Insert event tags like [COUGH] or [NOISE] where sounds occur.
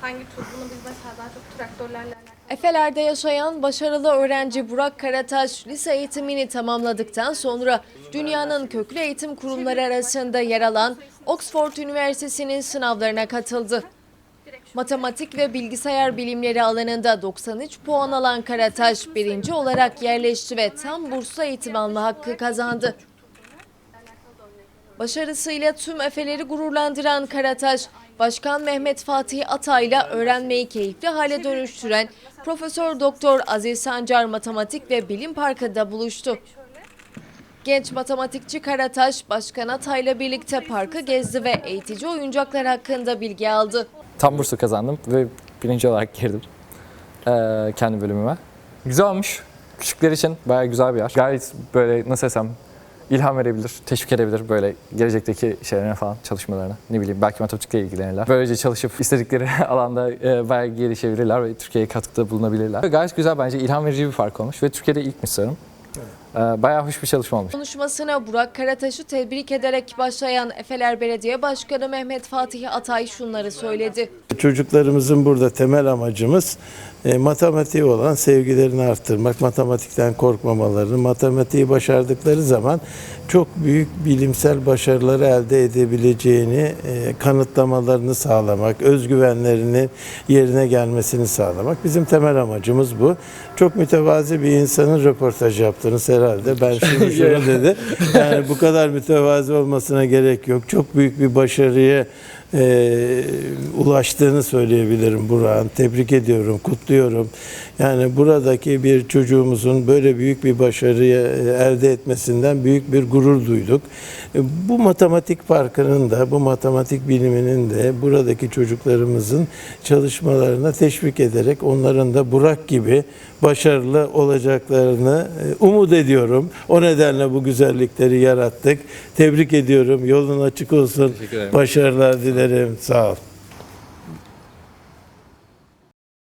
hangi tur bunu biz mesela daha çok traktörlerle. Efeler'de yaşayan başarılı öğrenci Burak Karataş lise eğitimini tamamladıktan sonra dünyanın köklü eğitim kurumları arasında yer alan Oxford Üniversitesi'nin sınavlarına katıldı. Matematik ve bilgisayar bilimleri alanında 93 puan alan Karataş birinci olarak yerleşti ve tam burslu eğitim alma hakkı kazandı. Başarısıyla tüm Efeleri gururlandıran Karataş, Başkan Mehmet Fatih Atay'la öğrenmeyi keyifli hale dönüştüren Profesör Doktor Aziz Sancar Matematik ve Bilim Parkı'nda buluştu. Genç matematikçi Karataş, Başkan Atay'la birlikte parkı gezdi ve eğitici oyuncaklar hakkında bilgi aldı. Tam bursu kazandım ve birinci olarak girdim eee, kendi bölümüme. Güzel olmuş. Küçükler için bayağı güzel bir yer. Gayet böyle nasıl desem ilham verebilir, teşvik edebilir böyle gelecekteki şeylerine falan çalışmalarına. Ne bileyim belki matematikle ilgilenirler. Böylece çalışıp istedikleri [LAUGHS] alanda eee, bayağı gelişebilirler ve Türkiye'ye katkıda bulunabilirler. Gayet güzel bence ilham verici bir park olmuş ve Türkiye'de ilk sanırım. Eee, bayağı hoş bir çalışma olmuş. Konuşmasına Burak Karataş'ı tebrik ederek başlayan Efeler Belediye Başkanı Mehmet Fatih Atay şunları söyledi. Çocuklarımızın burada temel amacımız e, matematiğe olan sevgilerini arttırmak, matematikten korkmamalarını, matematiği başardıkları zaman çok büyük bilimsel başarıları elde edebileceğini e, kanıtlamalarını sağlamak, özgüvenlerini yerine gelmesini sağlamak. Bizim temel amacımız bu. Çok mütevazi bir insanın röportaj yaptınız herhalde. Ben [LAUGHS] şunu şunu dedi. Yani bu kadar mütevazi olmasına gerek yok. Çok büyük bir başarıya e, ulaştığını söyleyebilirim Burak'ın. Tebrik ediyorum, kutluyorum. Yani buradaki bir çocuğumuzun böyle büyük bir başarıyı e, elde etmesinden büyük bir gurur duyduk. E, Bu matematik parkının da, bu matematik biliminin de buradaki çocuklarımızın çalışmalarına teşvik ederek onların da Burak gibi başarılı olacaklarını e, umut ediyorum. O nedenle bu güzellikleri yarattık. Tebrik ediyorum. Yolun açık olsun. Başarılar dilerim. did it himself.